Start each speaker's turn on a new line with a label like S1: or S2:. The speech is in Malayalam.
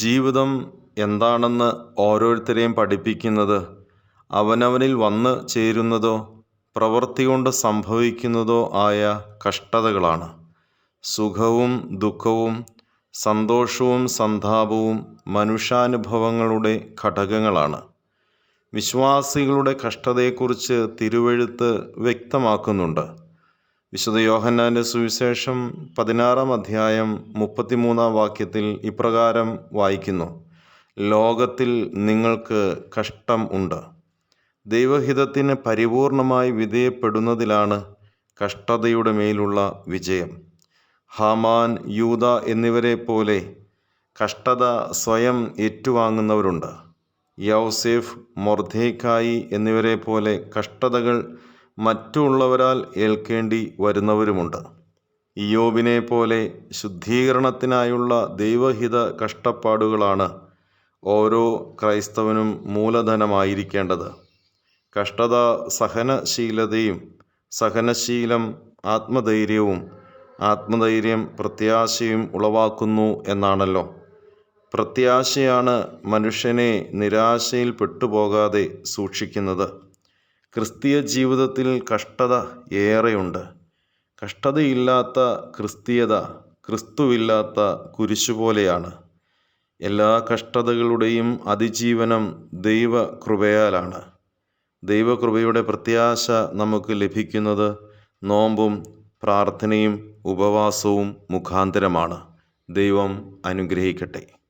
S1: ജീവിതം എന്താണെന്ന് ഓരോരുത്തരെയും പഠിപ്പിക്കുന്നത് അവനവനിൽ വന്ന് ചേരുന്നതോ പ്രവൃത്തി കൊണ്ട് സംഭവിക്കുന്നതോ ആയ കഷ്ടതകളാണ്. സുഖവും ദുഃഖവും സന്തോഷവും സന്താപവും മനുഷ്യാനുഭവങ്ങളുടെ ഘടകങ്ങളാണ്. വിശ്വാസികളുടെ കഷ്ടതയെക്കുറിച്ച് തിരുവെഴുത്ത് വ്യക്തമാക്കുന്നുണ്ട്. വിശുദ്ധ യോഹന്നാന്റെ സുവിശേഷം പതിനാറാം അധ്യായം മുപ്പത്തിമൂന്നാം വാക്യത്തിൽ ഇപ്രകാരം വായിക്കുന്നു. ലോകത്തിൽ നിങ്ങൾക്ക് കഷ്ടം ഉണ്ട്. ദൈവഹിതത്തിന് പരിപൂർണമായി വിധേയപ്പെടുന്നതിലാണ് കഷ്ടതയുടെ മേലുള്ള വിജയം. ഹമാൻ യൂത എന്നിവരെ പോലെ കഷ്ടത സ്വയം ഏറ്റുവാങ്ങുന്നവരുണ്ട്. യൗസേഫ് മൊർധേക്കായി എന്നിവരെ പോലെ കഷ്ടതകൾ മറ്റുള്ളവരാൽ ഏൽക്കേണ്ടി വരുന്നവരുമുണ്ട്. ഇയോബിനെ പോലെ ശുദ്ധീകരണത്തിനായുള്ള ദൈവഹിത കഷ്ടപ്പാടുകളാണ് ഓരോ ക്രൈസ്തവനും മൂലധനമായിരിക്കേണ്ടത്. കഷ്ടത സഹനശീലതയും സഹനശീലം ആത്മധൈര്യവും ആത്മധൈര്യം പ്രത്യാശയും ഉളവാക്കുന്നു എന്നാണല്ലോ. പ്രത്യാശയാണ് മനുഷ്യനെ നിരാശയിൽ പെട്ടുപോകാതെ സൂക്ഷിക്കുന്നത്. ക്രിസ്തീയ ജീവിതത്തിൽ കഷ്ടത ഏറെയുണ്ട്. കഷ്ടതയില്ലാത്ത ക്രിസ്തീയത ക്രിസ്തുവില്ലാത്ത കുരിശുപോലെയാണ് എല്ലാ കഷ്ടതകളുടെയും അതിജീവനം ദൈവകൃപയാലാണ്. ദൈവകൃപയുടെ പ്രത്യാശ നമുക്ക് ലഭിക്കുന്നത് നോമ്പും പ്രാർത്ഥനയും ഉപവാസവും മുഖാന്തരമാണ്. ദൈവം അനുഗ്രഹിക്കട്ടെ.